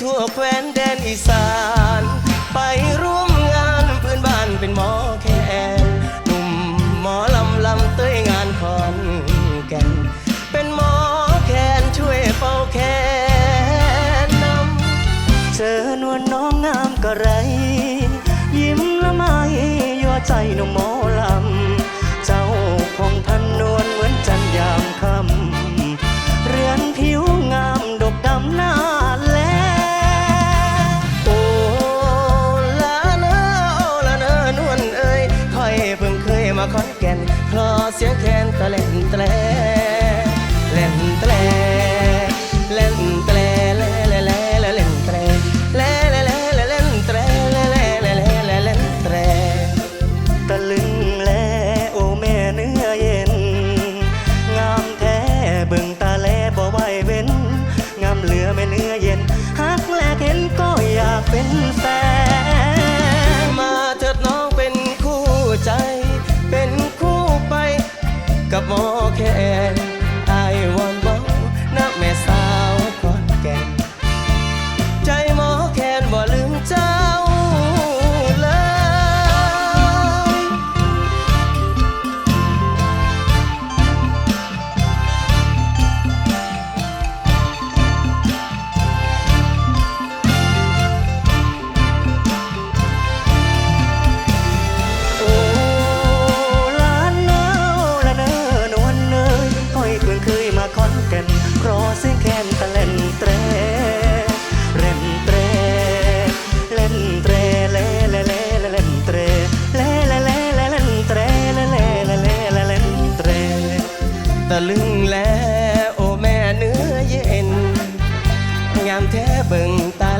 ทั่วแคว้นแดนอีสาน ไปร่วมงานพื้นบ้านเป็นหมอแคนหนุ่มหมอลำลำเต้ยงานคอนแก่นเป็นหมอแคนช่วยเป่าแคนนำเจอนวลน้องงามก็ไร ยิ้มละไมยัวใจหนุ่มหมอลำ ขอนแก่นคลอเสียงแคนตะเล่นแตรเครเสียงแนตะเลนเต้เลนเต้เลนเต้เลเลเลเลเลเลเลนเต้เลเลเลเลเลเลเลเลเลนเต้ตะลึงแล้วโอแม่เนื้อเย็นงามแท้เบิ่งตา